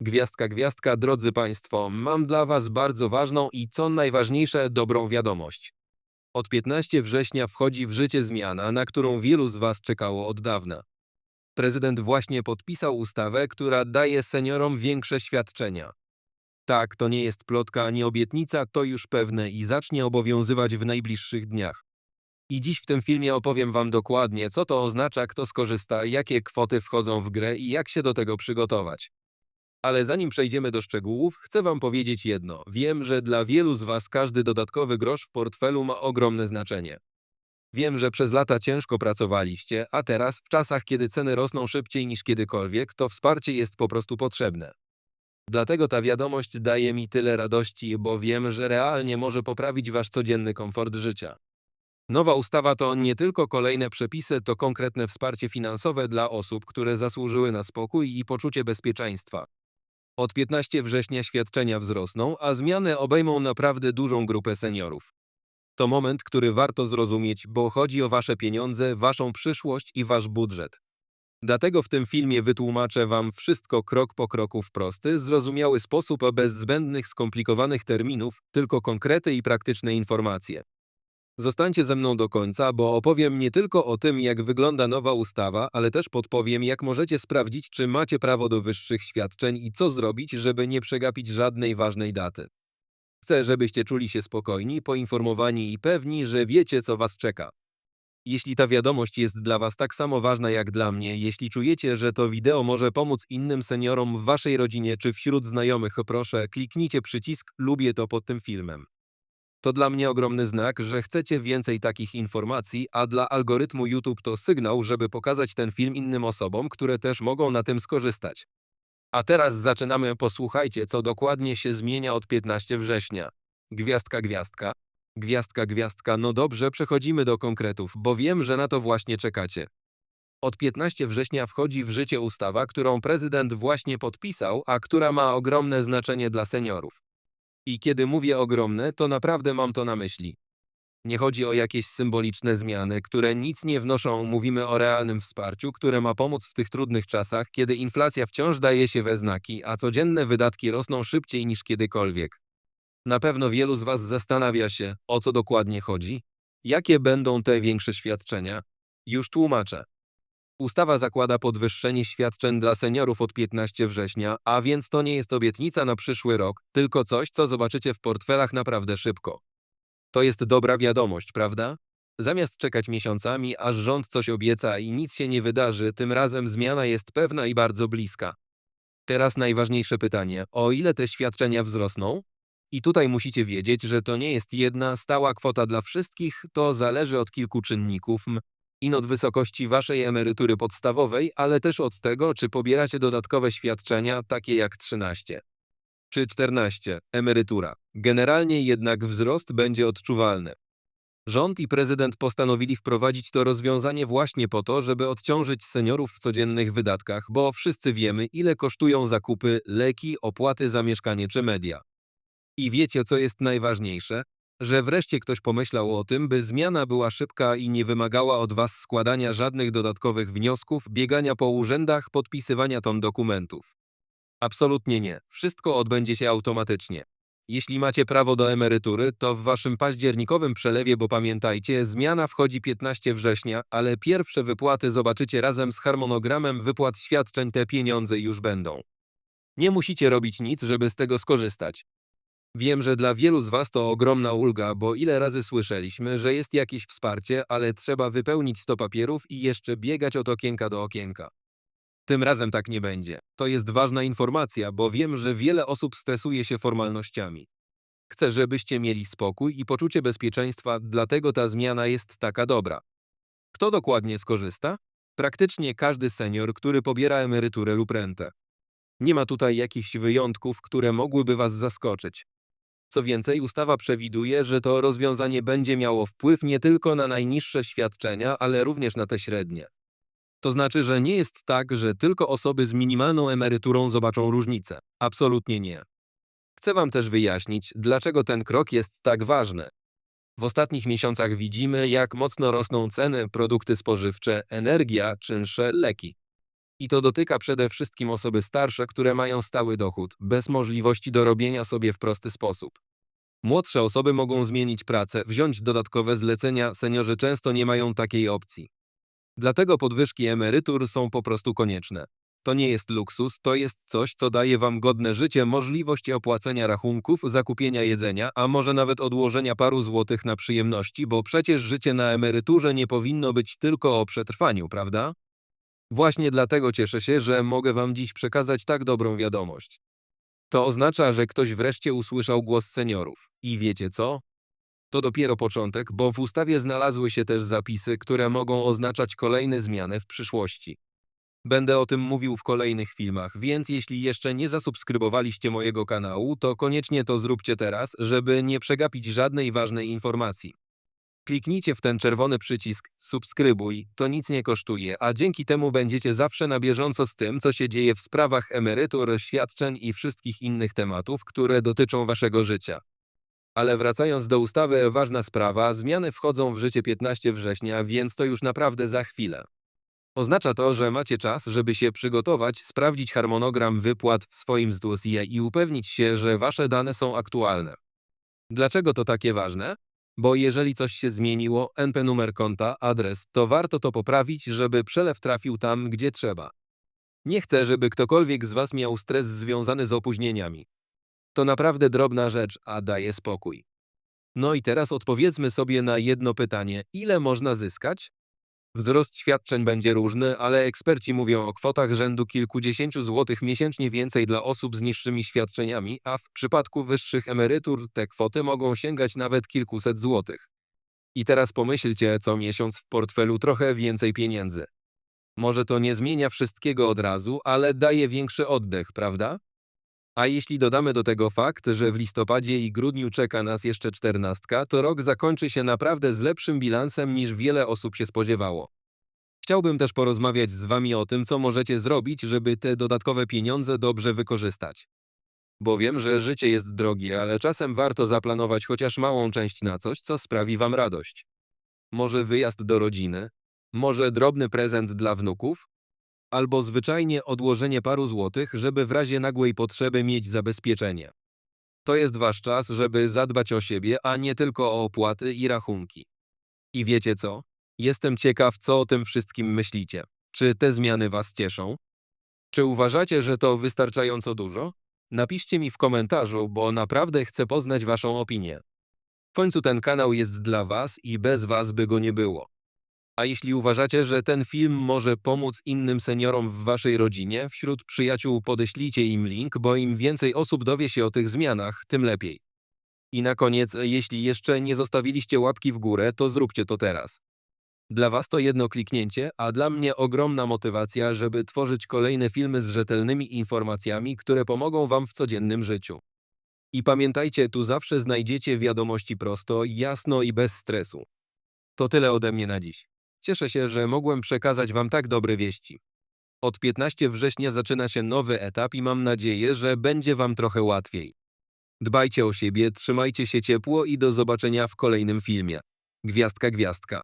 Gwiazdka, gwiazdka, drodzy Państwo, mam dla Was bardzo ważną i co najważniejsze, dobrą wiadomość. Od 15 września wchodzi w życie zmiana, na którą wielu z Was czekało od dawna. Prezydent właśnie podpisał ustawę, która daje seniorom większe świadczenia. Tak, to nie jest plotka ani obietnica, to już pewne i zacznie obowiązywać w najbliższych dniach. I dziś w tym filmie opowiem Wam dokładnie, co to oznacza, kto skorzysta, jakie kwoty wchodzą w grę i jak się do tego przygotować. Ale zanim przejdziemy do szczegółów, chcę Wam powiedzieć jedno. Wiem, że dla wielu z Was każdy dodatkowy grosz w portfelu ma ogromne znaczenie. Wiem, że przez lata ciężko pracowaliście, a teraz, w czasach, kiedy ceny rosną szybciej niż kiedykolwiek, to wsparcie jest po prostu potrzebne. Dlatego ta wiadomość daje mi tyle radości, bo wiem, że realnie może poprawić Wasz codzienny komfort życia. Nowa ustawa to nie tylko kolejne przepisy, to konkretne wsparcie finansowe dla osób, które zasłużyły na spokój i poczucie bezpieczeństwa. Od 15 września świadczenia wzrosną, a zmiany obejmą naprawdę dużą grupę seniorów. To moment, który warto zrozumieć, bo chodzi o wasze pieniądze, waszą przyszłość i wasz budżet. Dlatego w tym filmie wytłumaczę wam wszystko krok po kroku w prosty, zrozumiały sposób, bez zbędnych, skomplikowanych terminów, tylko konkrety i praktyczne informacje. Zostańcie ze mną do końca, bo opowiem nie tylko o tym, jak wygląda nowa ustawa, ale też podpowiem, jak możecie sprawdzić, czy macie prawo do wyższych świadczeń i co zrobić, żeby nie przegapić żadnej ważnej daty. Chcę, żebyście czuli się spokojni, poinformowani i pewni, że wiecie, co was czeka. Jeśli ta wiadomość jest dla was tak samo ważna jak dla mnie, jeśli czujecie, że to wideo może pomóc innym seniorom w waszej rodzinie czy wśród znajomych, proszę kliknijcie przycisk lubię to pod tym filmem. To dla mnie ogromny znak, że chcecie więcej takich informacji, a dla algorytmu YouTube to sygnał, żeby pokazać ten film innym osobom, które też mogą na tym skorzystać. A teraz zaczynamy, posłuchajcie, co dokładnie się zmienia od 15 września. Gwiazdka, gwiazdka. Gwiazdka, gwiazdka, no dobrze, przechodzimy do konkretów, bo wiem, że na to właśnie czekacie. Od 15 września wchodzi w życie ustawa, którą prezydent właśnie podpisał, a która ma ogromne znaczenie dla seniorów. I kiedy mówię ogromne, to naprawdę mam to na myśli. Nie chodzi o jakieś symboliczne zmiany, które nic nie wnoszą, mówimy o realnym wsparciu, które ma pomóc w tych trudnych czasach, kiedy inflacja wciąż daje się we znaki, a codzienne wydatki rosną szybciej niż kiedykolwiek. Na pewno wielu z Was zastanawia się, o co dokładnie chodzi, jakie będą te większe świadczenia. Już tłumaczę. Ustawa zakłada podwyższenie świadczeń dla seniorów od 15 września, a więc to nie jest obietnica na przyszły rok, tylko coś, co zobaczycie w portfelach naprawdę szybko. To jest dobra wiadomość, prawda? Zamiast czekać miesiącami, aż rząd coś obieca i nic się nie wydarzy, tym razem zmiana jest pewna i bardzo bliska. Teraz najważniejsze pytanie: o ile te świadczenia wzrosną? I tutaj musicie wiedzieć, że to nie jest jedna stała kwota dla wszystkich, to zależy od kilku czynników, m, i od wysokości waszej emerytury podstawowej, ale też od tego, czy pobieracie dodatkowe świadczenia, takie jak 13 czy 14 emerytura. Generalnie jednak wzrost będzie odczuwalny. Rząd i prezydent postanowili wprowadzić to rozwiązanie właśnie po to, żeby odciążyć seniorów w codziennych wydatkach, bo wszyscy wiemy, ile kosztują zakupy, leki, opłaty za mieszkanie czy media. I wiecie, co jest najważniejsze? Że wreszcie ktoś pomyślał o tym, by zmiana była szybka i nie wymagała od Was składania żadnych dodatkowych wniosków, biegania po urzędach, podpisywania ton dokumentów. Absolutnie nie. Wszystko odbędzie się automatycznie. Jeśli macie prawo do emerytury, to w waszym październikowym przelewie, bo pamiętajcie, zmiana wchodzi 15 września, ale pierwsze wypłaty zobaczycie razem z harmonogramem wypłat świadczeń, te pieniądze już będą. Nie musicie robić nic, żeby z tego skorzystać. Wiem, że dla wielu z Was to ogromna ulga, bo ile razy słyszeliśmy, że jest jakieś wsparcie, ale trzeba wypełnić 100 papierów i jeszcze biegać od okienka do okienka. Tym razem tak nie będzie. To jest ważna informacja, bo wiem, że wiele osób stresuje się formalnościami. Chcę, żebyście mieli spokój i poczucie bezpieczeństwa, dlatego ta zmiana jest taka dobra. Kto dokładnie skorzysta? Praktycznie każdy senior, który pobiera emeryturę lub rentę. Nie ma tutaj jakichś wyjątków, które mogłyby Was zaskoczyć. Co więcej, ustawa przewiduje, że to rozwiązanie będzie miało wpływ nie tylko na najniższe świadczenia, ale również na te średnie. To znaczy, że nie jest tak, że tylko osoby z minimalną emeryturą zobaczą różnicę. Absolutnie nie. Chcę Wam też wyjaśnić, dlaczego ten krok jest tak ważny. W ostatnich miesiącach widzimy, jak mocno rosną ceny, produkty spożywcze, energia, czynsze, leki. I to dotyka przede wszystkim osoby starsze, które mają stały dochód, bez możliwości dorobienia sobie w prosty sposób. Młodsze osoby mogą zmienić pracę, wziąć dodatkowe zlecenia, seniorzy często nie mają takiej opcji. Dlatego podwyżki emerytur są po prostu konieczne. To nie jest luksus, to jest coś, co daje wam godne życie, możliwość opłacenia rachunków, zakupienia jedzenia, a może nawet odłożenia paru złotych na przyjemności, bo przecież życie na emeryturze nie powinno być tylko o przetrwaniu, prawda? Właśnie dlatego cieszę się, że mogę wam dziś przekazać tak dobrą wiadomość. To oznacza, że ktoś wreszcie usłyszał głos seniorów. I wiecie co? To dopiero początek, bo w ustawie znalazły się też zapisy, które mogą oznaczać kolejne zmiany w przyszłości. Będę o tym mówił w kolejnych filmach, więc jeśli jeszcze nie zasubskrybowaliście mojego kanału, to koniecznie to zróbcie teraz, żeby nie przegapić żadnej ważnej informacji. Kliknijcie w ten czerwony przycisk subskrybuj, to nic nie kosztuje, a dzięki temu będziecie zawsze na bieżąco z tym, co się dzieje w sprawach emerytur, świadczeń i wszystkich innych tematów, które dotyczą waszego życia. Ale wracając do ustawy, ważna sprawa, zmiany wchodzą w życie 15 września, więc to już naprawdę za chwilę. Oznacza to, że macie czas, żeby się przygotować, sprawdzić harmonogram wypłat w swoim ZUS-ie i upewnić się, że wasze dane są aktualne. Dlaczego to takie ważne? Bo jeżeli coś się zmieniło, NP numer konta, adres, to warto to poprawić, żeby przelew trafił tam, gdzie trzeba. Nie chcę, żeby ktokolwiek z was miał stres związany z opóźnieniami. To naprawdę drobna rzecz, a daje spokój. No i teraz odpowiedzmy sobie na jedno pytanie: ile można zyskać? Wzrost świadczeń będzie różny, ale eksperci mówią o kwotach rzędu kilkudziesięciu złotych miesięcznie więcej dla osób z niższymi świadczeniami, a w przypadku wyższych emerytur te kwoty mogą sięgać nawet kilkuset złotych. I teraz pomyślcie, co miesiąc w portfelu trochę więcej pieniędzy. Może to nie zmienia wszystkiego od razu, ale daje większy oddech, prawda? A jeśli dodamy do tego fakt, że w listopadzie i grudniu czeka nas jeszcze czternastka, to rok zakończy się naprawdę z lepszym bilansem niż wiele osób się spodziewało. Chciałbym też porozmawiać z Wami o tym, co możecie zrobić, żeby te dodatkowe pieniądze dobrze wykorzystać. Bo wiem, że życie jest drogie, ale czasem warto zaplanować chociaż małą część na coś, co sprawi Wam radość. Może wyjazd do rodziny, może drobny prezent dla wnuków, albo zwyczajnie odłożenie paru złotych, żeby w razie nagłej potrzeby mieć zabezpieczenie. To jest wasz czas, żeby zadbać o siebie, a nie tylko o opłaty i rachunki. I wiecie co? Jestem ciekaw, co o tym wszystkim myślicie. Czy te zmiany was cieszą? Czy uważacie, że to wystarczająco dużo? Napiszcie mi w komentarzu, bo naprawdę chcę poznać waszą opinię. W końcu ten kanał jest dla was i bez was by go nie było. A jeśli uważacie, że ten film może pomóc innym seniorom w waszej rodzinie, wśród przyjaciół podeślijcie im link, bo im więcej osób dowie się o tych zmianach, tym lepiej. I na koniec, jeśli jeszcze nie zostawiliście łapki w górę, to zróbcie to teraz. Dla was to jedno kliknięcie, a dla mnie ogromna motywacja, żeby tworzyć kolejne filmy z rzetelnymi informacjami, które pomogą wam w codziennym życiu. I pamiętajcie, tu zawsze znajdziecie wiadomości prosto, jasno i bez stresu. To tyle ode mnie na dziś. Cieszę się, że mogłem przekazać Wam tak dobre wieści. Od 15 września zaczyna się nowy etap i mam nadzieję, że będzie Wam trochę łatwiej. Dbajcie o siebie, trzymajcie się ciepło i do zobaczenia w kolejnym filmie. Gwiazdka, gwiazdka.